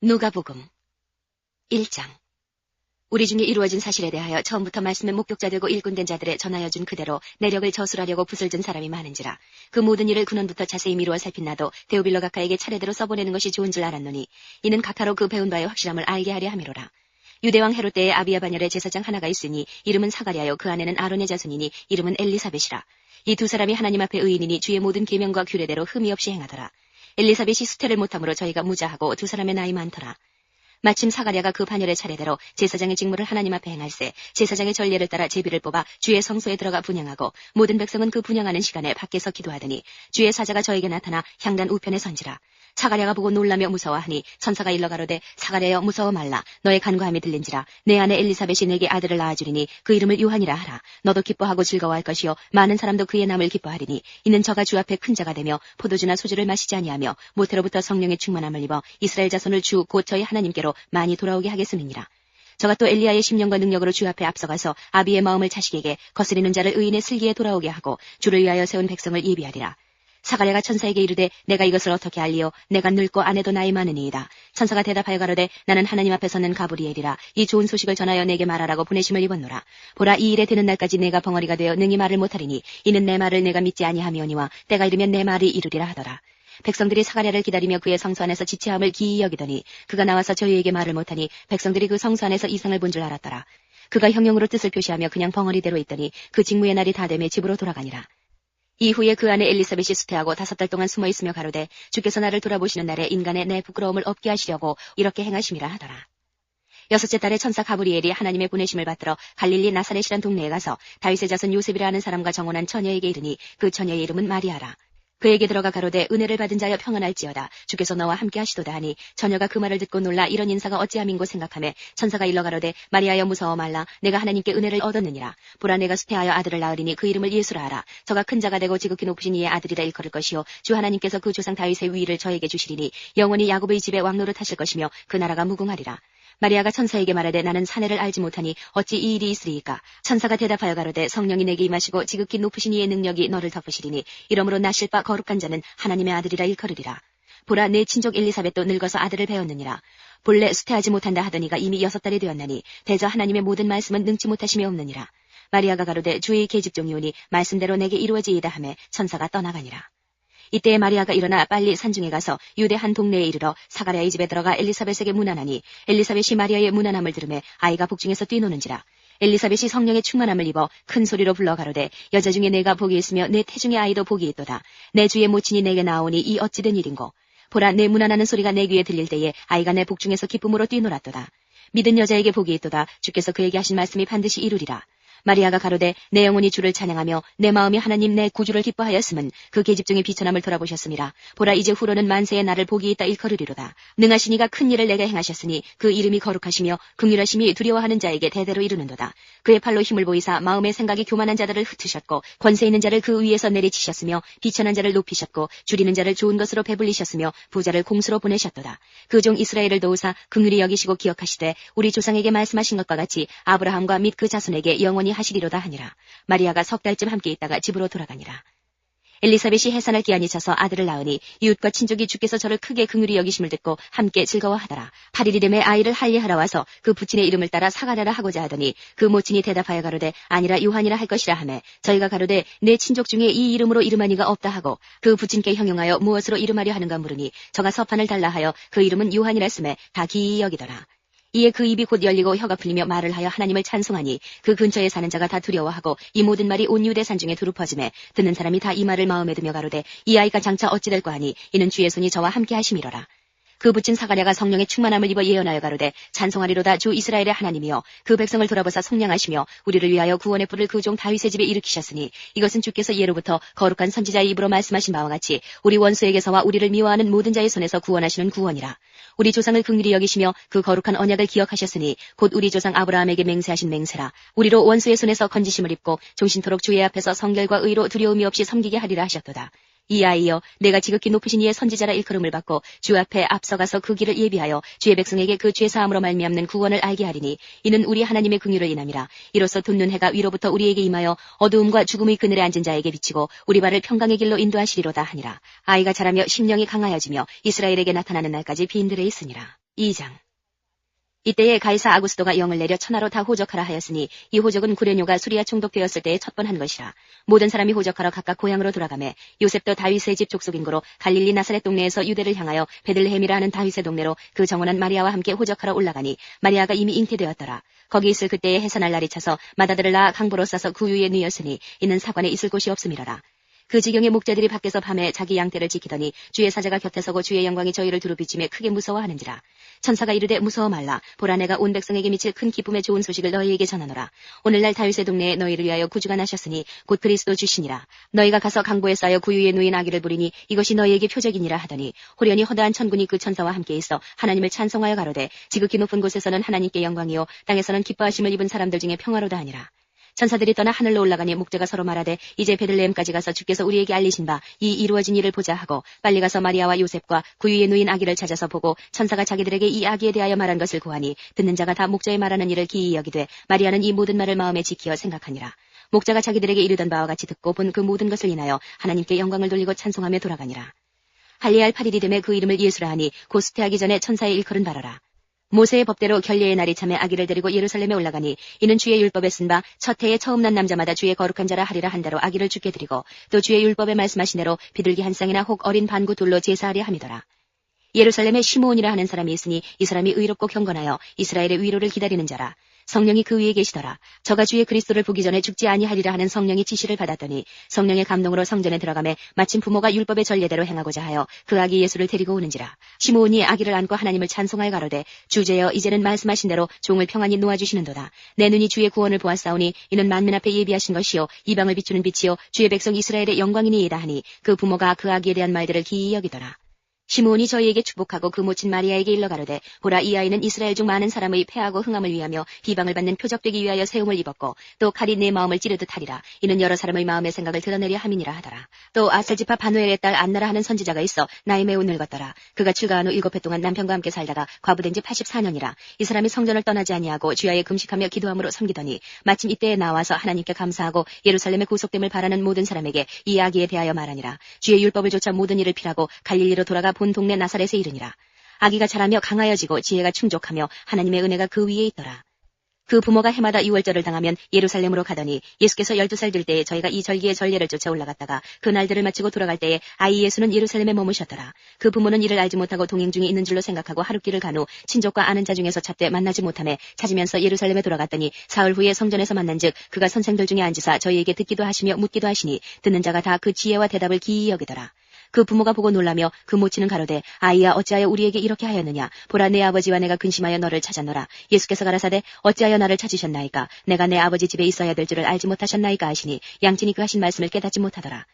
누가복음 1장. 우리 중에 이루어진 사실에 대하여 처음부터 말씀의 목격자 되고 일꾼된 자들의 전하여 준 그대로 내력을 저술하려고 붓을 든 사람이 많은지라 그 모든 일을 근원부터 자세히 미루어 살핀 나도 데오빌러 각하에게 차례대로 써보내는 것이 좋은 줄 알았노니 이는 각하로 그 배운 바의 확실함을 알게 하려 함이로라. 유대왕 헤롯 때에 아비야 바녀의 제사장 하나가 있으니 이름은 사가랴요 그 아내는 아론의 자손이니 이름은 엘리사벳이라. 이 두 사람이 하나님 앞에 의인이니 주의 모든 계명과 규례대로 흠이 없이 행하더라 엘리사벳이 수태를 못함으로 저희가 무자하고 두 사람의 나이 많더라. 마침 사가랴가 그 반열의 차례대로 제사장의 직무를 하나님 앞에 행할세 제사장의 전례를 따라 제비를 뽑아 주의 성소에 들어가 분양하고 모든 백성은 그 분양하는 시간에 밖에서 기도하더니 주의 사자가 저에게 나타나 향단 우편에 선지라 사가랴가 보고 놀라며 무서워하니 천사가 일러 가로되 사가랴여 무서워 말라. 너의 간과함이 들린지라. 내 아내 엘리사벳이 내게 아들을 낳아주리니 그 이름을 요한이라 하라. 너도 기뻐하고 즐거워할 것이요. 많은 사람도 그의 남을 기뻐하리니 이는 저가 주 앞에 큰 자가 되며 포도주나 소주를 마시지 아니하며 모태로부터 성령의 충만함을 입어 이스라엘 자손을 주 곧 저희 하나님께로 많이 돌아오게 하겠음이니라. 저가 또 엘리야의 심령과 능력으로 주 앞에 앞서가서 아비의 마음을 자식에게 거스리는 자를 의인의 슬기에 돌아오게 하고 주를 위하여 세운 백성을 예비하리라 사가랴가 천사에게 이르되 내가 이것을 어떻게 알리오 내가 늙고 아내도 나이 많으니이다. 천사가 대답하여 가로되 나는 하나님 앞에 서는 가브리엘이라. 이 좋은 소식을 전하여 내게 말하라고 보내심을 입었노라. 보라 이 일에 되는 날까지 내가 벙어리가 되어 능히 말을 못하리니 이는 내 말을 내가 믿지 아니하미오니와 때가 이르면 내 말이 이르리라 하더라. 백성들이 사가랴를 기다리며 그의 성소 안에서 지체함을 기이 여기더니 그가 나와서 저희에게 말을 못하니 백성들이 그 성소 안에서 이상을 본 줄 알았더라. 그가 형용으로 뜻을 표시하며 그냥 벙어리대로 있더니 그 직무의 날이 다 되매 집으로 돌아가니라 이후에 그 안에 엘리사벳이 수태하고 다섯 달 동안 숨어 있으며 가로되 주께서 나를 돌아보시는 날에 인간의 내 부끄러움을 없게 하시려고 이렇게 행하심이라 하더라. 여섯째 달에 천사 가브리엘이 하나님의 보내심을 받들어 갈릴리 나사렛이란 동네에 가서 다윗의 자손 요셉이라 하는 사람과 정혼한 처녀에게 이르니 그 처녀의 이름은 마리아라. 그에게 들어가 가로되 은혜를 받은 자여 평안할지어다. 주께서 너와 함께 하시도다 하니 처녀가 그 말을 듣고 놀라 이런 인사가 어찌함인고 생각하며 천사가 일러 가로되 마리아여 무서워 말라. 내가 하나님께 은혜를 얻었느니라. 보라 내가 수태하여 아들을 낳으리니 그 이름을 예수라 하라. 저가 큰 자가 되고 지극히 높으신 이의 아들이라 일컬을 것이요. 주 하나님께서 그 조상 다윗의 위를 저에게 주시리니 영원히 야곱의 집에 왕노릇 하실 것이며 그 나라가 무궁하리라 마리아가 천사에게 말하되 나는 사내를 알지 못하니 어찌 이 일이 있으리이까? 천사가 대답하여 가로되 성령이 내게 임하시고 지극히 높으신 이의 능력이 너를 덮으시리니 이러므로 나실 바 거룩한 자는 하나님의 아들이라 일컬으리라. 보라 내 친족 엘리사벳도 늙어서 아들을 배웠느니라. 본래 수태하지 못한다 하더니가 이미 여섯 달이 되었나니 대저 하나님의 모든 말씀은 능치 못하심이 없느니라. 마리아가 가로되 주의 계집종이오니 말씀대로 내게 이루어지이다 하매 천사가 떠나가니라 이때에 마리아가 일어나 빨리 산중에 가서 유대 한 동네에 이르러 사가랴의 집에 들어가 엘리사벳에게 문안하니 엘리사벳이 마리아의 문안함을 들으매 아이가 복중에서 뛰노는지라. 엘리사벳이 성령의 충만함을 입어 큰 소리로 불러 가로되 여자 중에 내가 복이 있으며 내 태중의 아이도 복이 있도다. 내 주의 모친이 내게 나오니 이 어찌된 일인고? 보라 내 문안하는 소리가 내 귀에 들릴 때에 아이가 내 복중에서 기쁨으로 뛰놀았도다. 믿은 여자에게 복이 있도다. 주께서 그에게 하신 말씀이 반드시 이루리라 마리아가 가로되 내 영혼이 주를 찬양하며 내 마음이 하나님 내 구주를 기뻐하였음은 그 계집중의 비천함을 돌아보셨습니다. 보라 이제 후로는 만세의 나를 복이 있다 일컬으리로다. 능하시니가 큰 일을 내게 행하셨으니 그 이름이 거룩하시며 긍휼하심이 두려워하는 자에게 대대로 이르는도다. 그의 팔로 힘을 보이사 마음의 생각이 교만한 자들을 흩으셨고 권세 있는 자를 그 위에서 내리치셨으며 비천한 자를 높이셨고 줄이는 자를 좋은 것으로 배불리셨으며 부자를 공수로 보내셨도다. 그 종 이스라엘을 도우사 긍휼히 여기시고 기억하시되 우리 조상에게 말씀하신 것과 같이 아브라함과 및 그 자손에게 영원히 하시리로다 하니라. 마리아가 석 달쯤 함께 있다가 집으로 돌아가니라. 엘리사벳이 해산할 기한이 차서 아들을 낳으니 이웃과 친족이 주께서 저를 크게 긍휼히 여기심을 듣고 함께 즐거워하더라. 8일 이름에 아이를 할례하러 와서 그 부친의 이름을 따라 사가랴라 하고자 하더니 그 모친이 대답하여 가로되 아니라 요한이라 할 것이라 하매 저희가 가로되 내 친족 중에 이 이름으로 이름한 이가 없다 하고 그 부친께 형용하여 무엇으로 이름하려 하는가 물으니 저가 서판을 달라 하여 그 이름은 요한이라 쓰매 다 기이 여기더라. 이에 그 입이 곧 열리고 혀가 풀리며 말을 하여 하나님을 찬송하니 그 근처에 사는 자가 다 두려워하고 이 모든 말이 온 유대 산 중에 두루 퍼짐에 듣는 사람이 다 이 말을 마음에 두며 가로되 이 아이가 장차 어찌 될까 하니 이는 주의 손이 저와 함께 하심이로라. 그 붙인 사가랴가 성령의 충만함을 입어 예언하여 가로되 찬송하리로다 주 이스라엘의 하나님이여 그 백성을 돌아보사 속량하시며 우리를 위하여 구원의 뿔을 그 종 다윗의 집에 일으키셨으니 이것은 주께서 예로부터 거룩한 선지자의 입으로 말씀하신 바와 같이 우리 원수에게서와 우리를 미워하는 모든 자의 손에서 구원하시는 구원이라 우리 조상을 긍휼히 여기시며 그 거룩한 언약을 기억하셨으니 곧 우리 조상 아브라함에게 맹세하신 맹세라. 우리로 원수의 손에서 건지심을 입고 종신토록 주의 앞에서 성결과 의로 두려움이 없이 섬기게 하리라 하셨도다 이 아이여 내가 지극히 높으신 이의 선지자라 일컬음을 받고 주 앞에 앞서가서 그 길을 예비하여 주의 백성에게 그 죄 사함으로 말미암는 구원을 알게 하리니 이는 우리 하나님의 긍휼을 인함이라. 이로써 돋는 해가 위로부터 우리에게 임하여 어두움과 죽음의 그늘에 앉은 자에게 비치고 우리 발을 평강의 길로 인도하시리로다 하니라. 아이가 자라며 심령이 강하여지며 이스라엘에게 나타나는 날까지 빈들에 있으니라. 2장 이때에 가이사 아구스도가 영을 내려 천하로 다 호적하라 하였으니 이 호적은 구레뇨가 수리아 총독되었을 때에 첫 번 한 것이라. 모든 사람이 호적하러 각각 고향으로 돌아가매 요셉도 다윗의 집 족속인 거로 갈릴리 나사렛 동네에서 유대를 향하여 베들레헴이라 하는 다윗의 동네로 그 정원한 마리아와 함께 호적하러 올라가니 마리아가 이미 잉태되었더라. 거기 있을 그때에 해산할 날이 차서 마다들을 낳아 강보로 싸서 그 위에 누였으니 이는 사관에 있을 곳이 없음이러라 그 지경의 목자들이 밖에서 밤에 자기 양떼를 지키더니 주의 사자가 곁에 서고 주의 영광이 저희를 두루비치며 크게 무서워하는지라. 천사가 이르되 무서워 말라. 보라 내가 온 백성에게 미칠 큰 기쁨의 좋은 소식을 너희에게 전하노라. 오늘날 다윗의 동네에 너희를 위하여 구주가 나셨으니 곧 그리스도 주시니라. 너희가 가서 강보에 쌓여 구유에 누인 아기를 부리니 이것이 너희에게 표적이니라 하더니 호련히 허다한 천군이 그 천사와 함께 있어 하나님을 찬송하여 가로되 지극히 높은 곳에서는 하나님께 영광이요 땅에서는 기뻐하심을 입은 사람들 중에 평화로다 하니라. 천사들이 떠나 하늘로 올라가니 목자가 서로 말하되 이제 베들레헴까지 가서 주께서 우리에게 알리신 바 이 이루어진 일을 보자 하고 빨리 가서 마리아와 요셉과 구유에 누인 아기를 찾아서 보고 천사가 자기들에게 이 아기에 대하여 말한 것을 구하니 듣는 자가 다 목자의 말하는 일을 기이 여기되 마리아는 이 모든 말을 마음에 지키어 생각하니라. 목자가 자기들에게 이르던 바와 같이 듣고 본 그 모든 것을 인하여 하나님께 영광을 돌리고 찬송하며 돌아가니라. 할리알 8일이 됨에 그 이름을 예수라 하니 곧 수태하기 전에 천사의 일컬은 바라라. 모세의 법대로 결례의 날이 참에 아기를 데리고 예루살렘에 올라가니 이는 주의 율법에 쓴 바 첫 해에 처음 난 남자마다 주의 거룩한 자라 하리라 한다로 아기를 죽게 드리고 또 주의 율법에 말씀하신 대로 비둘기 한 쌍이나 혹 어린 반구 둘로 제사하려 함이더라. 예루살렘에 시므온이라 하는 사람이 있으니 이 사람이 의롭고 경건하여 이스라엘의 위로를 기다리는 자라. 성령이 그 위에 계시더라. 저가 주의 그리스도를 보기 전에 죽지 아니하리라 하는 성령의 지시를 받았더니 성령의 감동으로 성전에 들어가매 마침 부모가 율법의 전례대로 행하고자 하여 그 아기 예수를 데리고 오는지라. 시므온이 아기를 안고 하나님을 찬송하여 가로되 주제여 이제는 말씀하신 대로 종을 평안히 놓아주시는도다. 내 눈이 주의 구원을 보았사오니 이는 만민 앞에 예비하신 것이요 이방을 비추는 빛이요 주의 백성 이스라엘의 영광이니이다 하니 그 부모가 그 아기에 대한 말들을 기이 여기더라. 시므온이 저희에게 축복하고 그 모친 마리아에게 일러 가로되 보라 이 아이는 이스라엘 중 많은 사람의 패하고 흥함을 위하며 비방을 받는 표적되기 위하여 세움을 입었고 또 칼이 내 마음을 찌르듯 하리라. 이는 여러 사람의 마음의 생각을 드러내려 함이니라 하더라. 또 아셀지파 바누엘의 딸 안나라 하는 선지자가 있어 나이 매우 늙었더라. 그가 출가한 후 일곱 해 동안 남편과 함께 살다가 과부된 지 84년이라. 이 사람이 성전을 떠나지 아니하고 주야에 금식하며 기도함으로 섬기더니 마침 이때에 나와서 하나님께 감사하고 예루살렘의 구속됨을 바라는 모든 사람에게 이 아기에 대하여 말하니라. 주의 율법을 조차 모든 일을 피하고 갈릴리로 돌아가 본 동네 나사렛에 이르니라. 아기가 자라며 강하여지고 지혜가 충족하며 하나님의 은혜가 그 위에 있더라. 그 부모가 해마다 유월절을 당하면 예루살렘으로 가더니 예수께서 12살 될 때에 저희가 이 절기의 전례를 쫓아 올라갔다가 그 날들을 마치고 돌아갈 때에 아이 예수는 예루살렘에 머무셨더라. 그 부모는 이를 알지 못하고 동행 중에 있는 줄로 생각하고 하룻길을 간 후 친족과 아는 자 중에서 찾되 만나지 못함에 찾으면서 예루살렘에 돌아갔더니 사흘 후에 성전에서 만난즉 그가 선생들 중에 앉으사 저희에게 듣기도 하시며 묻기도 하시니 듣는 자가 다 그 지혜와 대답을 기이 여기더라. 그 부모가 보고 놀라며 그 모친은 가로되 아이야 어찌하여 우리에게 이렇게 하였느냐? 보라 내 아버지와 내가 근심하여 너를 찾았노라. 예수께서 가라사대 어찌하여 나를 찾으셨나이까? 내가 내 아버지 집에 있어야 될 줄을 알지 못하셨나이까 하시니 양친이 그 하신 말씀을 깨닫지 못하더라.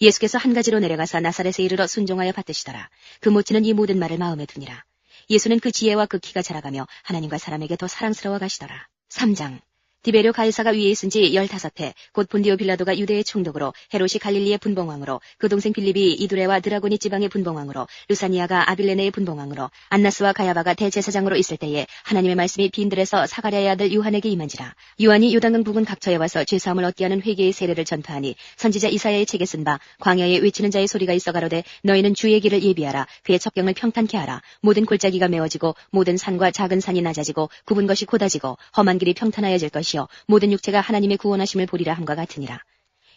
예수께서 한 가지로 내려가서 나사렛에 이르러 순종하여 받드시더라. 그 모친은 이 모든 말을 마음에 두니라. 예수는 그 지혜와 그 키가 자라가며 하나님과 사람에게 더 사랑스러워 가시더라. 3장 디베료 가이사가 위에 있은 지 15해 곧 본디오 빌라도가 유대의 총독으로 헤롯이 갈릴리의 분봉왕으로 그 동생 빌립이 이두레와 드라고니 지방의 분봉왕으로 루사니아가 아빌레네의 분봉왕으로 안나스와 가야바가 대제사장으로 있을 때에 하나님의 말씀이 빈들에서 사가랴의 아들 요한에게 임한지라. 요한이 요단강 부근 각처에 와서 죄사함을 얻게 하는 회개의 세례를 전파하니 선지자 이사야의 책에 쓴 바 광야에 외치는 자의 소리가 있어 가로되 너희는 주의 길을 예비하라. 그의 첩경을 평탄케 하라. 모든 골짜기가 메워지고 모든 산과 작은 산이 낮아지고 굽은 것이 고다지고 험한 길이 평탄하여질 것이 것이요 모든 육체가 하나님의 구원하심을 보리라 함과 같으니라.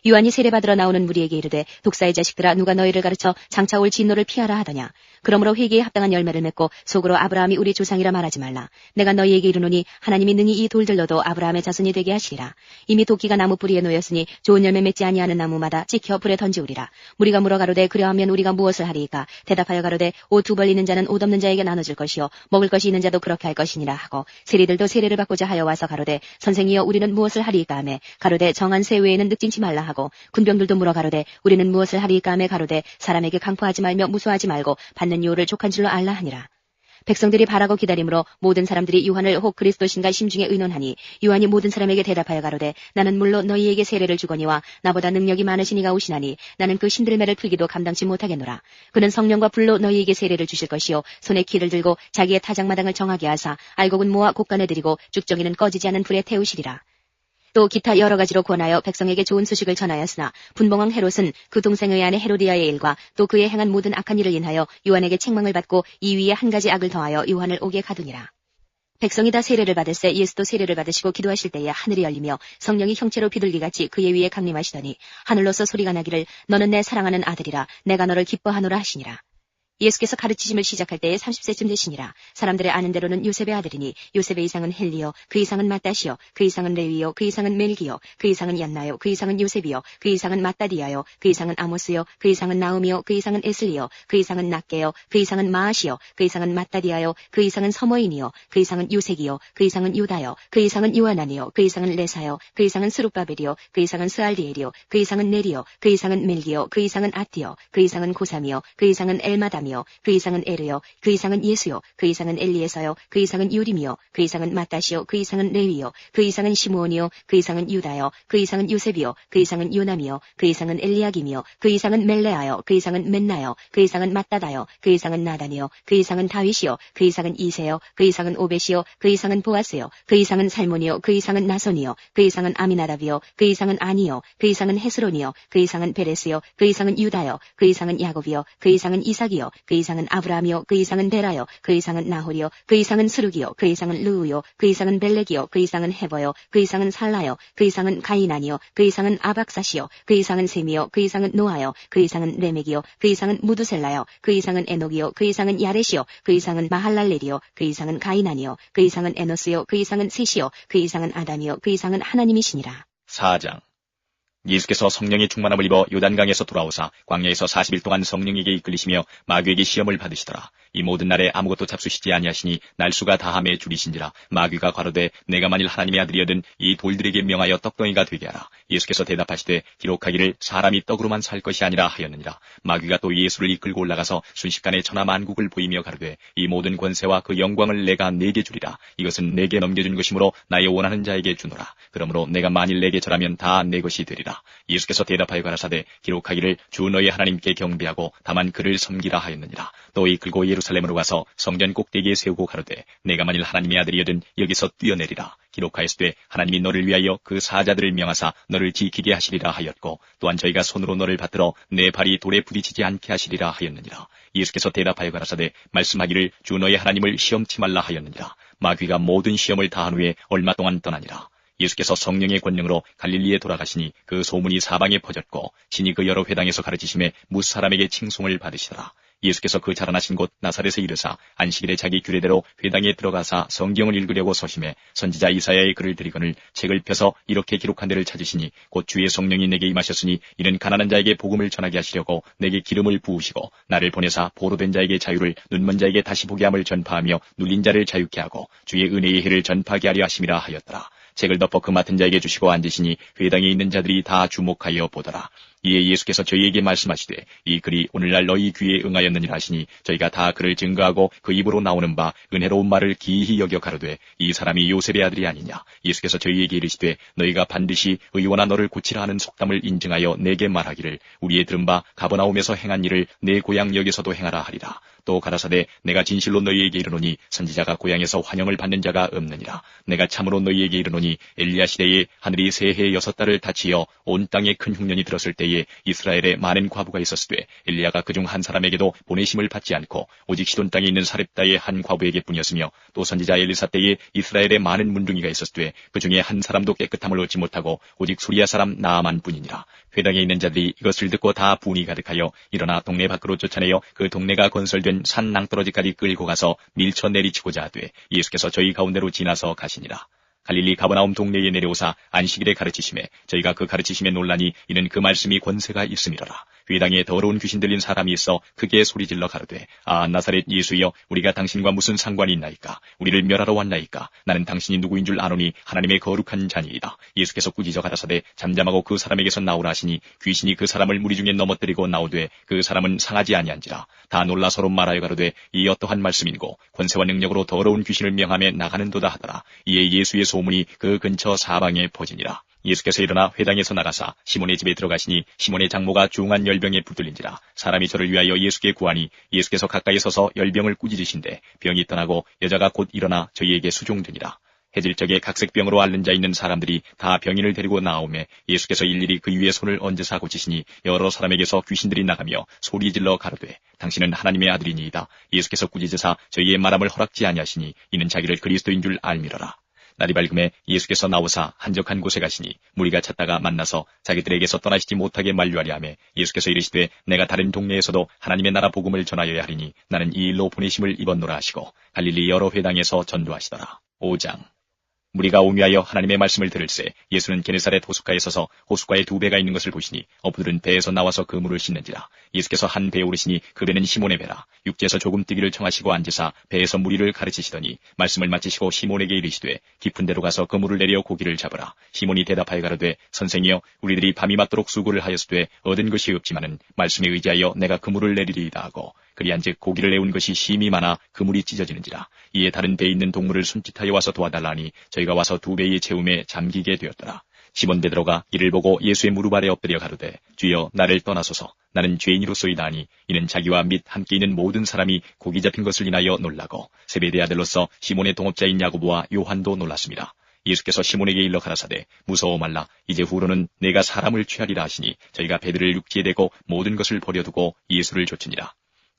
요한이 세례받으러 나오는 무리에게 이르되 독사의 자식들아 누가 너희를 가르쳐 장차 올 진노를 피하라 하더냐. 그러므로 회개에 합당한 열매를 맺고 속으로 아브라함이 우리 조상이라 말하지 말라. 내가 너희에게 이르노니 하나님이 능히 이 돌들로도 아브라함의 자손이 되게 하시리라. 이미 도끼가 나무 뿌리에 놓였으니 좋은 열매 맺지 아니하는 나무마다 찍혀 불에 던지우리라. 무리가 물어 가로되 그려하면 우리가 무엇을 하리이까? 대답하여 가로되 옷 두 벌 있는 자는 옷 없는 자에게 나눠줄 것이요 먹을 것이 있는 자도 그렇게 할 것이니라 하고 세리들도 세례를 받고자 하여 와서 가로되 선생이여 우리는 무엇을 하리이까 하매 가로되 정한 새 외에는 늑징치 말라 하고 군병들도 물어 가로되 우리는 무엇을 하리이까 하매 가로되 사람에게 강포하지 말며 무수하지 말고 받는 요를 족한 줄로 알라 하니라. 백성들이 바라고 기다림으로 모든 사람들이 요한을 혹 그리스도신가 심중에 의논하니 요한이 모든 사람에게 대답하여 가로되 나는 물론 너희에게 세례를 주거니와 나보다 능력이 많으신 이가 오시나니 나는 그 신들매를 풀기도 감당치 못하겠노라 그는 성령과 불로 너희에게 세례를 주실 것이요 손에 키를 들고 자기의 타작마당을 정하게 하사 알곡은 모아 곡간에 들이고 쭉정이는 꺼지지 않은 불에 태우시리라 또 기타 여러 가지로 권하여 백성에게 좋은 소식을 전하였으나 분봉왕 헤롯은 그 동생의 아내 헤로디아의 일과 또 그의 행한 모든 악한 일을 인하여 요한에게 책망을 받고 이 위에 한 가지 악을 더하여 요한을 옥에 가두니라. 백성이 다 세례를 받을새 예수도 세례를 받으시고 기도하실 때에 하늘이 열리며 성령이 형체로 비둘기같이 그의 위에 강림하시더니 하늘로서 소리가 나기를 너는 내 사랑하는 아들이라 내가 너를 기뻐하노라 하시니라. 예수께서 가르치심을 시작할 때에 30세쯤 되시니라. 사람들의 아는 대로는 요셉의 아들이니 요셉의 이상은 헬리요 그 이상은 마따시요 그 이상은 레위요 그 이상은 멜기요 그 이상은 얀나요 그 이상은 요셉이요 그 이상은 마따디야요 그 이상은 아모스요 그 이상은 나음이요 그 이상은 에슬리요 그 이상은 낫게요 그 이상은 마아시요 그 이상은 마따디야요 그 이상은 서머인이요 그 이상은 요색이요 그 이상은 유다요 그 이상은 요하나니요 그 이상은 레사요 그 이상은 스룹바벨이요 그 이상은 스알디엘이요 그 이상은 네리요 그 이상은 멜기요 그 이상은 아띠요 그 이상은 고삼이요 그 이상은 엘마담 이요 그 이상은 에르요 그 이상은 예수요 그 이상은 엘리에서요 그 이상은 요림이요 그 이상은 마따시요 그 이상은 레위요 그 이상은 시므온이요 그 이상은 유다요 그 이상은 요셉이요 그 이상은 요남이요 그 이상은 엘리야김이요 그 이상은 멜레아요 그 이상은 맨나요 그 이상은 마따다요 그 이상은 나단이요 그 이상은 다윗이요 그 이상은 이세요 그 이상은 오벳이요 그 이상은 보아스요 그 이상은 살몬이요 그 이상은 나손이요 그 이상은 아미나답이요 그 이상은 아니요 그 이상은 헤스론이요 그 이상은 베레스요 그 이상은 유다요 그 이상은 야곱이요 그 이상은 이삭이요 그 이상은 아브라함이요 그 이상은 데라요 그 이상은 나홀이요 그 이상은 스룩이요 그 이상은 르우요 그 이상은 벨렉이요 그 이상은 헤버요 그 이상은 살라요 그 이상은 가이난이요 그 이상은 아박사시요 그 이상은 셈이요 그 이상은 노아요 그 이상은 레멕이요 그 이상은 무두셀라요 그 이상은 에녹이요 그 이상은 야렛이요 그 이상은 마할랄렐이요 그 이상은 가이난이요 그 이상은 에노스요 그 이상은 셋이요 그 이상은 아담이요 그 이상은 하나님이시니라 4장 예수께서 성령의 충만함을 입어 요단강에서 돌아오사 광야에서 40일 동안 성령에게 이끌리시며 마귀에게 시험을 받으시더라. 이 모든 날에 아무것도 잡수시지 아니하시니 날수가 다함에 줄이신지라 마귀가 가로되 내가 만일 하나님의 아들이여든 이 돌들에게 명하여 떡덩이가 되게 하라. 예수께서 대답하시되 기록하기를 사람이 떡으로만 살 것이 아니라 하였느니라. 마귀가 또 예수를 이끌고 올라가서 순식간에 천하 만국을 보이며 가로되 이 모든 권세와 그 영광을 내가 내게 주리라. 이것은 내게 넘겨준 것이므로 나의 원하는 자에게 주노라. 그러므로 내가 만일 내게 절하면 다 내 것이 되리라. 예수께서 대답하여 가라사대 기록하기를 주 너의 하나님께 경배하고 다만 그를 섬기라 하였느니라. 또 이끌고 예루 살렘으로 가서 성전 꼭대기에 세우고 가로되 내가 만일 하나님의 아들이여든 여기서 뛰어내리라. 기록하였으되 하나님이 너를 위하여 그 사자들을 명하사 너를 지키게 하시리라 하였고 또한 저희가 손으로 너를 받들어 내 발이 돌에 부딪히지 않게 하시리라 하였느니라. 예수께서 대답하여 가라사대 말씀하기를 주 너의 하나님을 시험치 말라 하였느니라. 마귀가 모든 시험을 다한 후에 얼마 동안 떠나니라. 예수께서 성령의 권능으로 갈릴리에 돌아가시니 그 소문이 사방에 퍼졌고 신이 그 여러 회당에서 가르치심에 무 사람에게 칭송을 받으시더라. 예수께서 그 자라나신 곳 나사렛에 이르사 안식일에 자기 규례대로 회당에 들어가사 성경을 읽으려고 서심해 선지자 이사야의 글을 드리거늘 책을 펴서 이렇게 기록한 데를 찾으시니 곧 주의 성령이 내게 임하셨으니 이는 가난한 자에게 복음을 전하게 하시려고 내게 기름을 부으시고 나를 보내사 보로된 자에게 자유를 눈먼 자에게 다시 보게 함을 전파하며 눌린 자를 자유케 하고 주의 은혜의 해를 전파하게 하려 하심이라 하였더라. 책을 덮어 그 맡은 자에게 주시고 앉으시니 회당에 있는 자들이 다 주목하여 보더라. 이에 예수께서 저희에게 말씀하시되 이 글이 오늘날 너희 귀에 응하였느니라 하시니 저희가 다 그를 증거하고 그 입으로 나오는 바 은혜로운 말을 기이히 여겨 가로되 이 사람이 요셉의 아들이 아니냐 예수께서 저희에게 이르시되 너희가 반드시 의원아 너를 고치라 하는 속담을 인증하여 내게 말하기를 우리의 들은 바 가버나움에서 행한 일을 내 고향 여기서도 행하라 하리라 또 가라사대 내가 진실로 너희에게 이르노니 선지자가 고향에서 환영을 받는 자가 없느니라. 내가 참으로 너희에게 이르노니 엘리야 시대에 하늘이 새해 여섯 달을 닫히어 온 땅에 큰 흉년이 들었을 때에 이스라엘에 많은 과부가 있었으되 엘리야가 그중 한 사람에게도 보내심을 받지 않고 오직 시돈 땅에 있는 사렙다의 한 과부에게 뿐이었으며 또 선지자 엘리사 때에 이스라엘에 많은 문둥이가 있었으되 그 중에 한 사람도 깨끗함을 얻지 못하고 오직 수리아 사람 나아만 뿐이니라 회당에 있는 자들이 이것을 듣고 다 분이 가득하여 일어나 동네 밖으로 쫓아내어 그 동네가 건설된 산 낭떠러지까지 끌고 가서 밀쳐 내리치고자 하되 예수께서 저희 가운데로 지나서 가시니라. 갈릴리 가버나움 동네에 내려오사 안식일에 가르치심에 저희가 그 가르치심에 논란이 이는 그 말씀이 권세가 있음이로라. 회당에 더러운 귀신 들린 사람이 있어 크게 소리질러 가로되 아 나사렛 예수여 우리가 당신과 무슨 상관이 있나이까? 우리를 멸하러 왔나이까? 나는 당신이 누구인 줄 아노니 하나님의 거룩한 자니이다. 예수께서 꾸짖어 가라사대 잠잠하고 그 사람에게서 나오라 하시니 귀신이 그 사람을 무리 중에 넘어뜨리고 나오되 그 사람은 상하지 아니한지라. 다 놀라 서로 말하여 가로되 이 어떠한 말씀인고? 권세와 능력으로 더러운 귀신을 명함에 나가는도다 하더라. 이에 예수의 소문이 그 근처 사방에 퍼지니라 예수께서 일어나 회당에서 나가사 시몬의 집에 들어가시니 시몬의 장모가 중한 열병에 붙들린지라 사람이 저를 위하여 예수께 구하니 예수께서 가까이 서서 열병을 꾸짖으신데 병이 떠나고 여자가 곧 일어나 저희에게 수종되니라 해질 적에 각색병으로 앓는 자 있는 사람들이 다 병인을 데리고 나오매 예수께서 일일이 그 위에 손을 얹으사 고치시니 여러 사람에게서 귀신들이 나가며 소리질러 가로되 당신은 하나님의 아들이니이다. 예수께서 꾸짖으사 저희의 말함을 허락지 아니하시니 이는 자기를 그리스도인 줄 알미러라. 날이 밝음에 예수께서 나오사 한적한 곳에 가시니 무리가 찾다가 만나서 자기들에게서 떠나시지 못하게 만류하려 하며 예수께서 이르시되 내가 다른 동네에서도 하나님의 나라 복음을 전하여야 하리니 나는 이 일로 보내심을 입었노라 하시고 갈릴리 여러 회당에서 전도하시더라. 5장 무리가 오미하여 하나님의 말씀을 들을새 예수는 게네사렛 호숫가에 서서 호숫가에 두 배가 있는 것을 보시니 어부들은 배에서 나와서 그 물을 씻는지라. 예수께서 한 배에 오르시니 그 배는 시몬의 배라. 육지에서 조금 뛰기를 청하시고 앉으사 배에서 무리를 가르치시더니 말씀을 마치시고 시몬에게 이르시되 깊은 데로 가서 그 물을 내려 고기를 잡으라. 시몬이 대답하여 가로되 선생이여 우리들이 밤이 맞도록 수고를 하였으되 얻은 것이 없지만은 말씀에 의지하여 내가 그 물을 내리리이다 하고 그리한즉 고기를 내온 것이 심이 많아 그물이 찢어지는지라 이에 다른 배에 있는 동물을 손짓하여 와서 도와달라니 저희가 와서 두 배의 채움에 잠기게 되었더라. 시몬 베드로가 이를 보고 예수의 무릎 아래 엎드려 가로되 주여 나를 떠나소서 나는 죄인이로소이다 하니 이는 자기와 및 함께 있는 모든 사람이 고기 잡힌 것을 인하여 놀라고 세베대 아들로서 시몬의 동업자인 야고보와 요한도 놀랐습니다. 예수께서 시몬에게 일러 가라사대 무서워 말라 이제 후로는 내가 사람을 취하리라 하시니 저희가 배들을 육지에 대고 모든 것을 버려두고 예수를 좇으니라.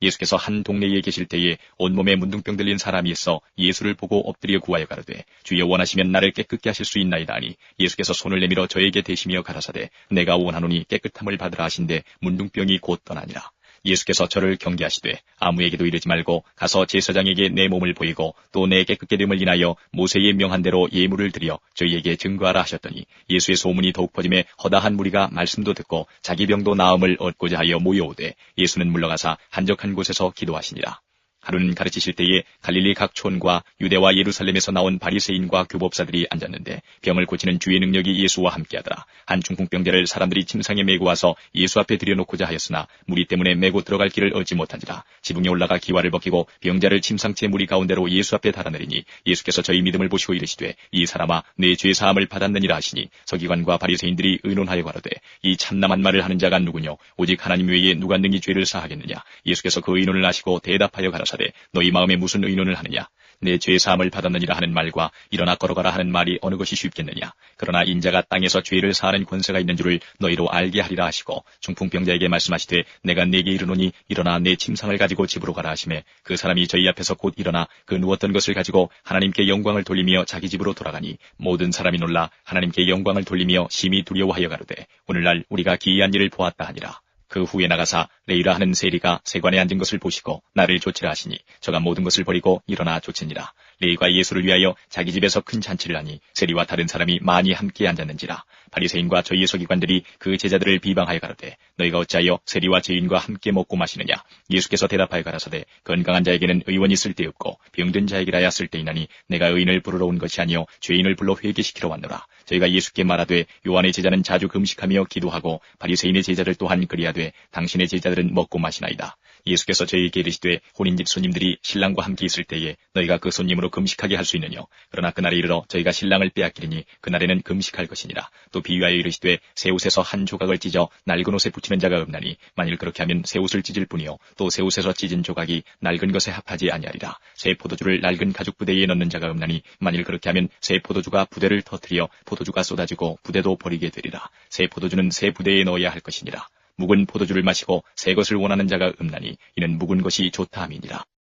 예수께서 한 동네에 계실 때에 온몸에 문둥병 들린 사람이 있어 예수를 보고 엎드려 구하여 가로되 주여 원하시면 나를 깨끗게 하실 수 있나이다 하니 예수께서 손을 내밀어 저에게 대시며 가라사대 내가 원하노니 깨끗함을 받으라 하신데 문둥병이 곧 떠나니라. 예수께서 저를 경계하시되 아무에게도 이르지 말고 가서 제사장에게 내 몸을 보이고 또 내 깨끗게 됨을 인하여 모세의 명한 대로 예물을 드려 저희에게 증거하라 하셨더니 예수의 소문이 더욱 퍼짐에 허다한 무리가 말씀도 듣고 자기 병도 나음을 얻고자 하여 모여오되 예수는 물러가사 한적한 곳에서 기도하시니라. 하루는 가르치실 때에 갈릴리 각 촌과 유대와 예루살렘에서 나온 바리새인과 교법사들이 앉았는데 병을 고치는 주의 능력이 예수와 함께하더라. 한 중풍병자를 사람들이 침상에 메고 와서 예수 앞에 들여놓고자 하였으나 무리 때문에 메고 들어갈 길을 얻지 못한지라. 지붕에 올라가 기와를 벗기고 병자를 침상체 무리 가운데로 예수 앞에 달아내리니 예수께서 저희 믿음을 보시고 이르시되 이 사람아 내 죄 사함을 받았느니라 하시니 서기관과 바리새인들이 의논하여 가로되 이 참남한 말을 하는 자가 누구뇨 오직 하나님 외에 누가 능히 죄를 사하겠느냐 예수께서 그 의논을 하시고 대답하여 가라사 대 너희 마음에 무슨 의논을 하느냐? 내 죄 사함을 받았느니라 하는 말과 일어나 걸어가라 하는 말이 어느 것이 쉽겠느냐? 그러나 인자가 땅에서 죄를 사하는 권세가 있는 줄을 너희로 알게 하리라 하시고 중풍병자에게 말씀하시되 내가 네게 이르노니 일어나 내 침상을 가지고 집으로 가라 하심에 그 사람이 저희 앞에서 곧 일어나 그 누웠던 것을 가지고 하나님께 영광을 돌리며 자기 집으로 돌아가니 모든 사람이 놀라 하나님께 영광을 돌리며 심히 두려워하여 가로되 오늘날 우리가 기이한 일을 보았다 하니라 그 후에 나가사 레이라 하는 세리가 세관에 앉은 것을 보시고 나를 조치라 하시니 저가 모든 것을 버리고 일어나 조치니라. 레이가 예수를 위하여 자기 집에서 큰 잔치를 하니 세리와 다른 사람이 많이 함께 앉았는지라. 바리새인과 저희의 서기관들이 그 제자들을 비방하여 가로되 너희가 어찌하여 세리와 죄인과 함께 먹고 마시느냐. 예수께서 대답하여 가라사대 건강한 자에게는 의원이 쓸데없고 병든 자에게라야 쓸데있나니 내가 의인을 부르러 온 것이 아니요 죄인을 불러 회개시키러 왔노라. 저희가 예수께 말하되 요한의 제자는 자주 금식하며 기도하고 바리새인의 제자들 또한 그리하되 당신의 제자들은 먹고 마시나이다. 예수께서 저희에게 이르시되 혼인집 손님들이 신랑과 함께 있을 때에 너희가 그 손님으로 금식하게 할 수 있느뇨. 그러나 그날에 이르러 저희가 신랑을 빼앗기리니 그날에는 금식할 것이니라. 또 비유하여 이르시되 새 옷에서 한 조각을 찢어 낡은 옷에 붙이는 자가 없나니 만일 그렇게 하면 새 옷을 찢을 뿐이요 또 새 옷에서 찢은 조각이 낡은 것에 합하지 아니하리라. 새 포도주를 낡은 가죽 부대에 넣는 자가 없나니 만일 그렇게 하면 새 포도주가 부대를 터뜨려 포도주가 쏟아지고 부대도 버리게 되리라. 새 포도주는 새 부대에 넣어야 할 것이니라. 묵은 포도주를 마시고 새 것을 원하는 자가 없나니 이는 묵은 것이 좋다 함이니라.